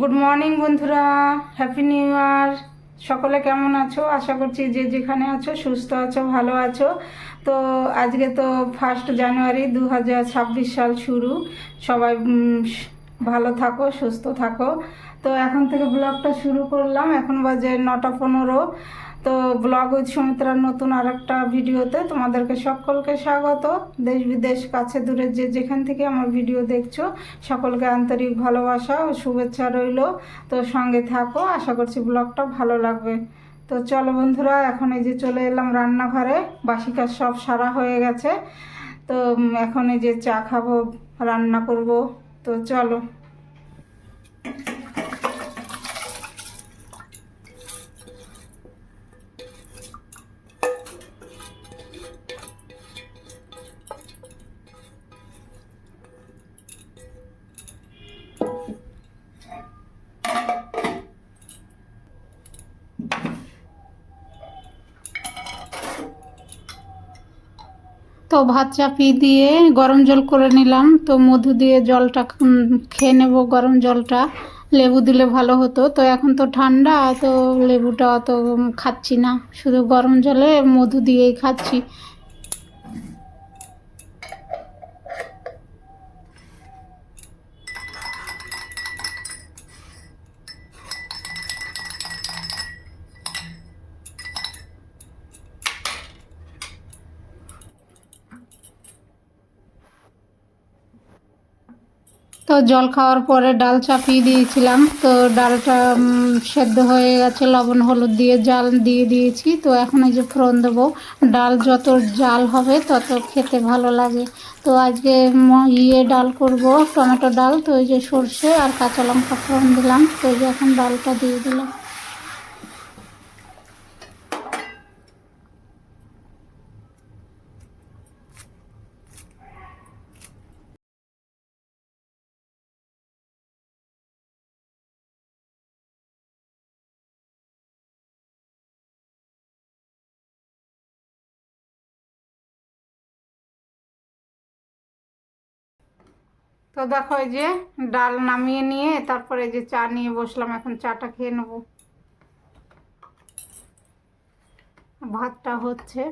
Good morning বন্ধুরা। Happy new year সকলে কেমন আছো? আশা করছি যে যেখানে আছো, সুস্থ আছো, ভালো আছো। তো আজকে তো ফার্স্ট জানুয়ারি দু হাজার ছাব্বিশ সাল শুরু। সবাই ভালো থাকো, সুস্থ থাকো। তো এখন থেকে ব্লগটা শুরু করলাম। এখন বাজে নটা পনেরো। তো ব্লগ উইথ সুমিত্রার নতুন আর একটা ভিডিওতে তোমাদেরকে সকলকে স্বাগত। দেশ বিদেশ, কাছে দূরে যে যেখান থেকে আমার ভিডিও দেখছ, সকলকে আন্তরিক ভালোবাসা ও শুভেচ্ছা রইল। তো সঙ্গে থাকো, আশা করছি ব্লগটা ভালো লাগবে। তো চলো বন্ধুরা, এখন এই যে চলে এলাম রান্নাঘরে। বাসি কাজ সব সারা হয়ে গেছে। তো এখন এই যে চা খাব, রান্না করব। তো চলো। তো ভাত চাপিয়ে দিয়ে গরম জল করে নিলাম। তো মধু দিয়ে জলটা খেয়ে নেব গরম জলটা। লেবু দিলে ভালো হতো। তো এখন তো ঠান্ডা, তো লেবুটা অত খাচ্ছি না। শুধু গরম জলে মধু দিয়েই খাচ্ছি। তো জল খাওয়ার পরে ডাল চাপিয়ে দিয়েছিলাম। তো ডালটা সেদ্ধ হয়ে গেছে, লবণ, হলুদ দিয়ে জাল দিয়ে দিয়েছি। তো এখন এই যে ফোড়ন দেবো। ডাল যত জাল হবে, তত খেতে ভালো লাগে। তো আজকে ইয়ে ডাল করব, টমেটো ডাল, তো ওই যে সর্ষে আর কাঁচা লঙ্কা ফোড়ন দিলাম। তো এই যে এখন ডালটা দিয়ে দিলাম। তো দেখো এই যে ডাল নামিয়ে নিয়ে তারপরে যে চা নিয়ে বসলাম, এখন চাটা খেয়ে নেব। ভাতটা হচ্ছে।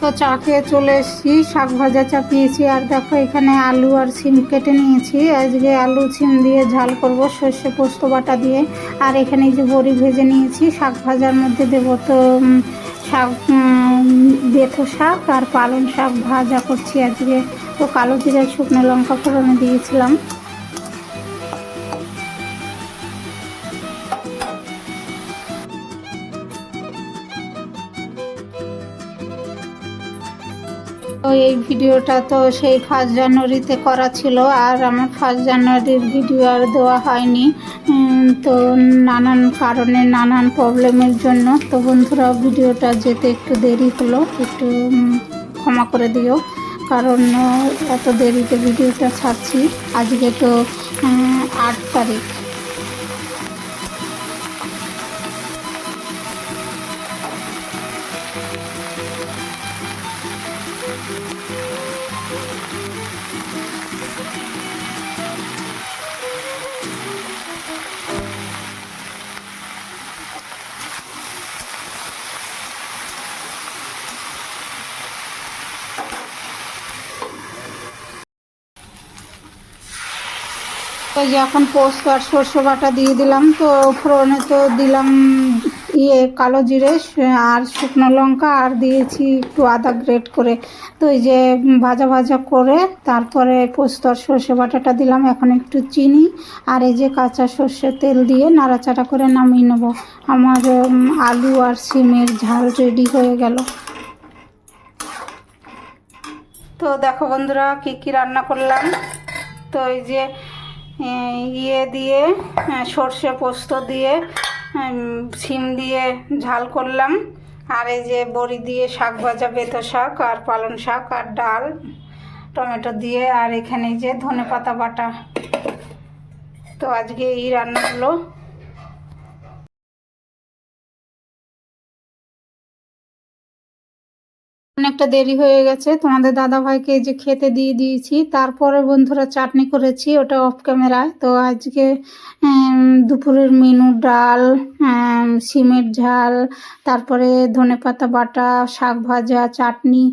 তো চা খেয়ে চলে এসেছি, শাক ভাজা চাপিয়েছি, আর দেখো এখানে আলু আর সিম কেটে নিয়েছি। আজকে আলু, সিম দিয়ে ঝাল করব সর্ষে পোস্ত বাটা দিয়ে। আর এখানে যে বড়ি ভেজে নিয়েছি, শাক ভাজার মধ্যে দেবো তো শাক বেথো শাক আর পালং শাক ভাজা করছি আজকে। তো কালো জিরা শুকনো লঙ্কা ফোড়নে দিয়েছিলাম। এই ভিডিওটা তো সেই ফার্স্ট জানুয়ারিতে করা ছিল, আর আমার ফার্স্ট জানুয়ারির ভিডিও আর দেওয়া হয়নি। তো নানান কারণে, নানান প্রবলেমের জন্য। তো বন্ধুরা, ভিডিওটা যেতে একটু দেরি হলো, একটু ক্ষমা করে দিও। কারণ, এত দেরিতে ভিডিওটা ছাড়ছি। আজকে তো আট তারিখ। তো যখন পোস্ত আর সর্ষে বাটা দিয়ে দিলাম। তো ফোড়নে তো দিলাম ইয়ে কালো জিরে আর শুকনো লঙ্কা, আর দিয়েছি একটু আদা গ্রেট করে। তো এই যে ভাজা ভাজা করে তারপরে পোস্ত আর সর্ষে বাটাটা দিলাম। এখন একটু চিনি আর এই যে কাঁচা সর্ষে তেল দিয়ে নাড়াচাড়া করে নামিয়ে নেব। আমার আলু আর সিমের ঝাল রেডি হয়ে গেল। তো দেখো বন্ধুরা, কি কি রান্না করলাম। তো এই যে ইয়ে দিয়ে হ্যাঁ, সর্ষে পোস্ত দিয়ে শিম দিয়ে ঝাল করলাম। আর এই যে বড়ি দিয়ে শাক ভাজা বেতো শাক আর পালং শাক আর ডাল টমেটো দিয়ে আর এখানে যে ধনে পাতা বাটা। তো আজকে এই রান্নাগুলো অনেকটা দেরি হয়ে গেছে। তোমাদের দাদা ভাইকে যে খেতে দিয়ে দিয়েছি, তারপরে বন্ধুরা চাটনি করেছি, ওটা অফ ক্যামেরায় তো আজকে দুপুরের মেনু ডাল সিমের ঝাল, তারপরে ধনেপাতা বাটা, শাক ভাজা, চাটনি।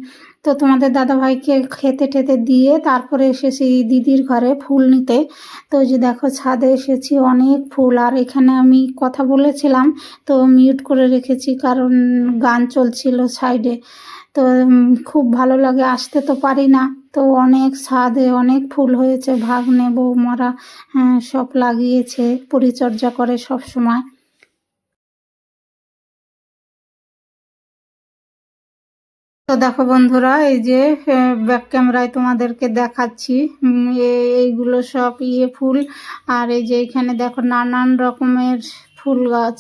তো তোমাদের দাদা ভাইকে খেতে টেতে দিয়ে তারপরে এসেছি দিদির ঘরে ফুল নিতে। তো যে দেখো, ছাদে এসেছি অনেক ফুল। আর এখানে আমি কথা বলেছিলাম, তো মিউট করে রেখেছি, কারণ গান চলছিল সাইডে। তো খুব ভালো লাগে। আসতে তো পারি না। তো অনেক ছাদে অনেক ফুল হয়েছে ভাগ্নে বৌমারা হ্যাঁ, সব লাগিয়েছে পরিচর্যা করে সব সময়। তো দেখো বন্ধুরা এই যে ব্যাক ক্যামেরায় তোমাদেরকে দেখাচ্ছি। এইগুলো সব ইয়ে ফুল। আর এই যে এখানে দেখো নানান রকমের ফুল গাছ।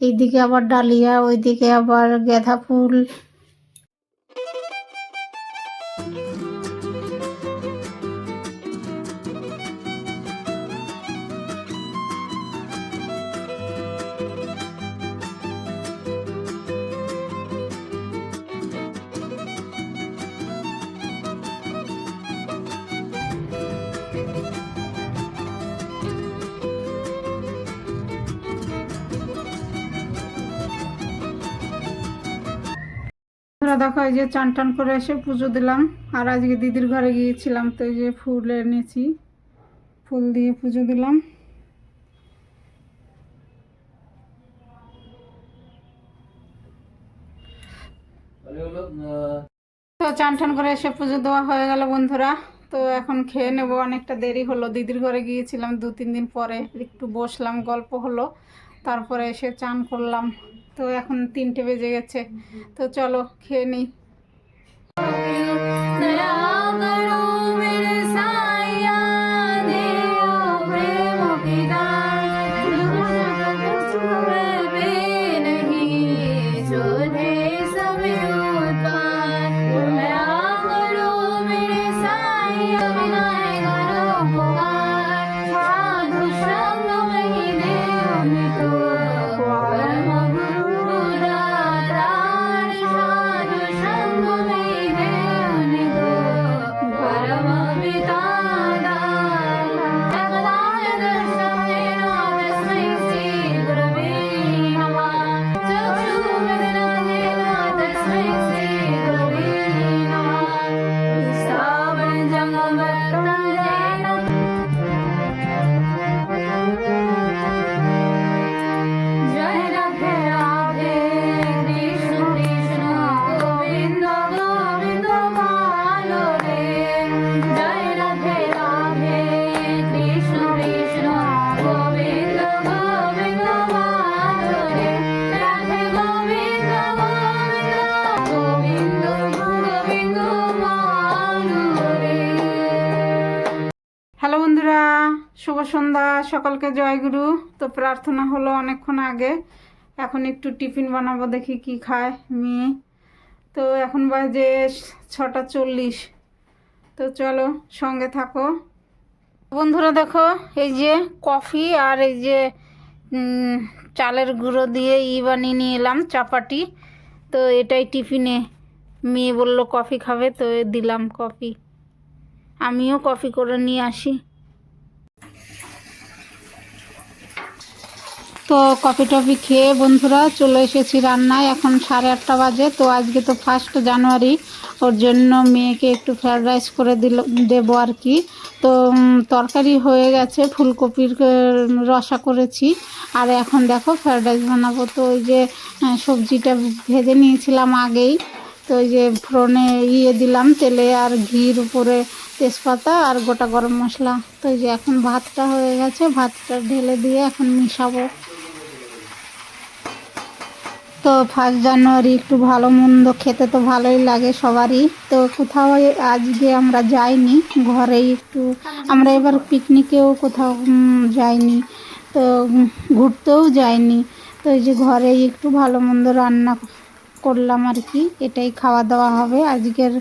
এইদিকে আবার ডালিয়া ওইদিকে আবার গাঁদা ফুল। বন্ধুরা দেখো এই যে চান টান করে এসে পুজো দিলাম। আর আজকে দিদির ঘরে গিয়েছিলাম, তো এই যে ফুল এনেছি। ফুল দিয়ে পুজো দিলাম। তো চান টান করে এসে পুজো দেওয়া হয়ে গেল বন্ধুরা। তো এখন খেয়ে নেব, অনেকটা দেরি হলো। দিদির ঘরে গিয়েছিলাম দু তিন দিন পরে, একটু বসলাম, গল্প হলো। তারপরে এসে চান করলাম। তো এখন তিনটে বেজে গেছে। তো চলো খেয়ে নিই। বন্ধুরা, শুভ সন্ধ্যা, সকলকে জয়গুরু তো প্রার্থনা হলো অনেকক্ষণ আগে। এখন একটু টিফিন বানাবো, দেখি কি খায় মেয়ে। তো এখন বাজে ছটা চল্লিশ। তো চলো, সঙ্গে থাকো। বন্ধুরা দেখো, এই যে কফি আর এই যে চালের গুঁড়ো দিয়ে ই বানিয়ে নিয়ে এলাম, চাপাটি। তো এটাই টিফিনে। মেয়ে বলল, কফি খাবে? তো দিলাম কফি। আমিও কফি করে নিয়ে আসি। তো কফি টফি খেয়ে বন্ধুরা চলে এসেছি রান্নায়। এখন সাড়ে আটটা বাজে, তো আজকে তো ফার্স্ট জানুয়ারি, ওর জন্য মেয়েকে একটু ফ্রায়েড রাইস করে দিল, দেবো আর কি। তো তরকারি হয়ে গেছে, ফুলকপির রসা করেছি। আর এখন দেখো ফ্রায়েড রাইস বানাবো। তো ওই যে সবজিটা ভেজে নিয়েছিলাম আগেই। তো ওই যে ফোড়নে ইয়ে দিলাম, তেলে আর ঘির উপরে তেজপাতা আর গোটা গরম মশলা। তো এই যে এখন ভাতটা হয়ে গেছে, ভাতটা ঢেলে দিয়ে এখন মিশাবো। তো ফার্স্ট জানুয়ারি একটু ভালো মন্দ খেতে তো ভালোই লাগে সবারই। তো কোথাও আজকে আমরা যাইনি, ঘরেই একটু আমরা এবার পিকনিকেও কোথাও যাইনি। তো ঘুরতেও যাইনি। তো এই যে ঘরেই একটু ভালো মন্দ রান্না করলাম আর কি এটাই খাওয়া দাওয়া হবে আজকের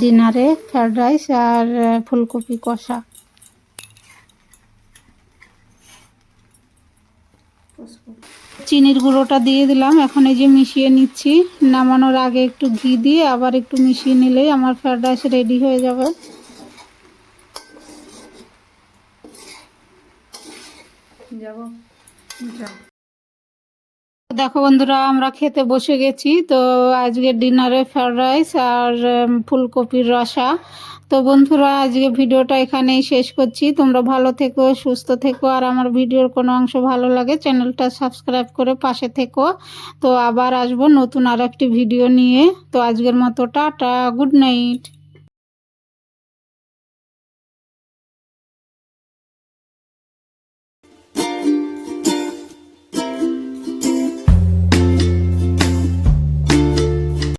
ডিনারে ফ্রায়েড রাইস আর ফুলকপি কষা। চিনির গুঁড়োটা দিয়ে দিলাম। এখন এই যে মিশিয়ে নিচ্ছি। নামানোর আগে একটু ঘি দিয়ে আবার একটু মিশিয়ে নিলেই আমার ফ্রায়েড রাইস রেডি হয়ে যাবে। যাব। দেখো বন্ধুরা, আমরা খেতে বসে গেছি। তো আজকে ডিনারে ফ্রায়েড রাইস আর ফুলকপির রসা। তো বন্ধুরা, আজকে ভিডিওটা এখানেই শেষ করছি। তোমরা ভালো থেকো, সুস্থ থেকো, আর আমার ভিডিওর কোনো অংশ ভালো লাগে, চ্যানেলটা সাবস্ক্রাইব করে পাশে থেকো। তো আবার আসব নতুন আর একটি ভিডিও নিয়ে। তো আজকের মতো, টাটা, গুড নাইট।